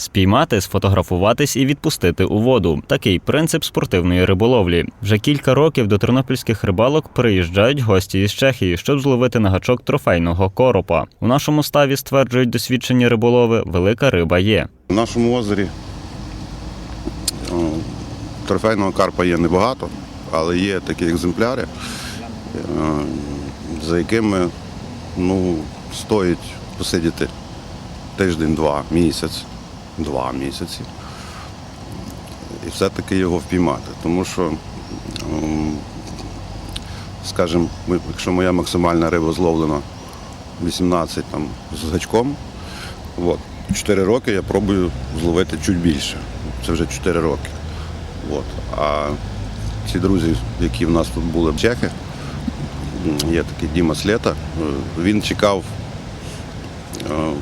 Спіймати, сфотографуватись і відпустити у воду. Такий принцип спортивної риболовлі. Вже кілька років до тернопільських рибалок приїжджають гості із Чехії, щоб зловити на гачок трофейного коропа. У нашому ставі стверджують досвідчені риболови, велика риба є. В нашому озері трофейного карпа є небагато, але є такі екземпляри, е, за якими ну, стоїть посидіти тиждень-два, місяць, два місяці. І все-таки його впіймати. Тому що, ем, скажімо, якщо моя максимальна риба зловлена 18 там, з гачком, От. Чотири роки я пробую зловити чуть більше. Це вже чотири роки. От. А ці друзі, які в нас тут були чехи, є такий Діма Слета, е, він чекав е,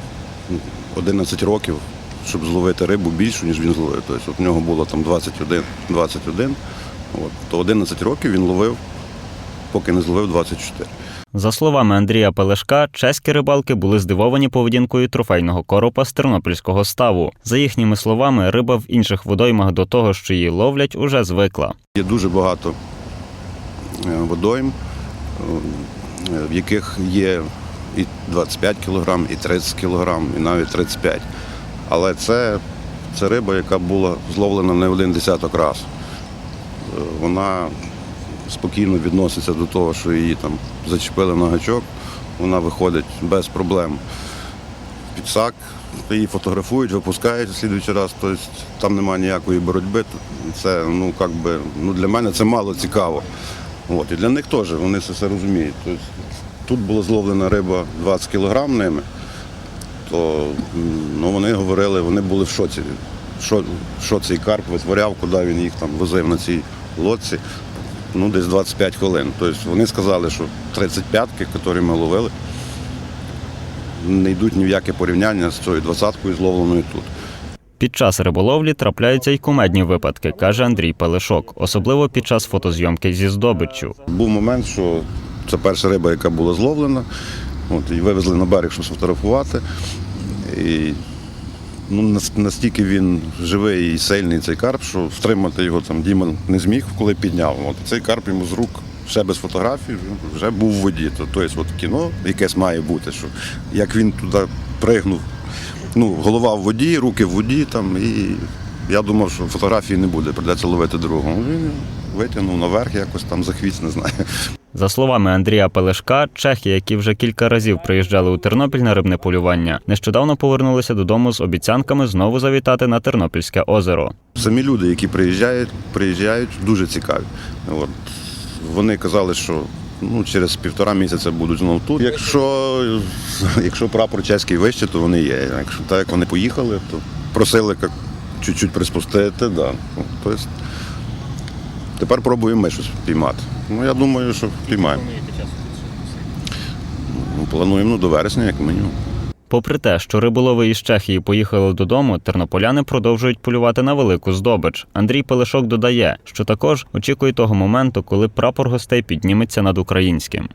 11 років, щоб зловити рибу більшу, ніж він зловив. Тобто от в нього було там 21, 21 от. то 11 років він ловив, поки не зловив 24. За словами Андрія Пелешка, чеські рибалки були здивовані поведінкою трофейного коропа з тернопільського ставу. За їхніми словами, риба в інших водоймах до того, що її ловлять, уже звикла. Є дуже багато е, водойм, е, в яких є і 25 кг, і 30 кг, і навіть 35 Але це, це риба, яка була зловлена не один десяток раз. Е, Вона спокійно відноситься до того, що її там зачепили на гачок, вона виходить без проблем. Підсак, її фотографують, випускають в слідуючий раз. Тобто там немає ніякої боротьби. Це ну, как би, ну, для мене це мало цікаво. От, і для них теж, вони це все розуміють. Тобто, тут була зловлена риба 20 кг ними, то ну, вони говорили, вони були в шоці. Що, що цей карп витворяв, куди він їх там возив на цій лодці. Ну, десь 25 хвилин. Тобто вони сказали, що 35-ки, які ми ловили, не йдуть ні в яке порівняння з цією двадцяткою зловленою тут. Під час риболовлі трапляються й кумедні випадки, каже Андрій Пелешок, особливо під час фотозйомки зі здобиччю. Був момент, що це перша риба, яка була зловлена. От, і вивезли на берег, щоб сфотографувати. І ну, настільки він живий і сильний цей карп, що втримати його там Діма не зміг, коли підняв. От, цей карп йому з рук ще без фотографій вже був в воді. Тобто от кіно якесь має бути, що як він туди пригнув, ну, голова в воді, руки в воді там, і я думав, що фотографії не буде, прийдеться ловити другого. Він витягнув наверх якось там за хвіст, не знаю. За словами Андрія Пелешка, чехи, які вже кілька разів приїжджали у Тернопіль на рибне полювання, нещодавно повернулися додому з обіцянками знову завітати на Тернопільське озеро. Самі люди, які приїжджають, приїжджають дуже цікаві. От. Вони казали, що ну, через півтора місяця будуть знову тут. Якщо, якщо прапор чеський вище, то вони є. Якщо так як вони поїхали, то просили як, чуть-чуть приспустити. Да. Тобто, тепер пробуємо ми щось піймати. Ну, я думаю, що піймаємо. Ну, Плануємо ну, до вересня, як мінімум. Попри те, що риболови із Чехії поїхали додому, тернополяни продовжують полювати на велику здобич. Андрій Пелешок додає, що також очікує того моменту, коли прапор гостей підніметься над українським.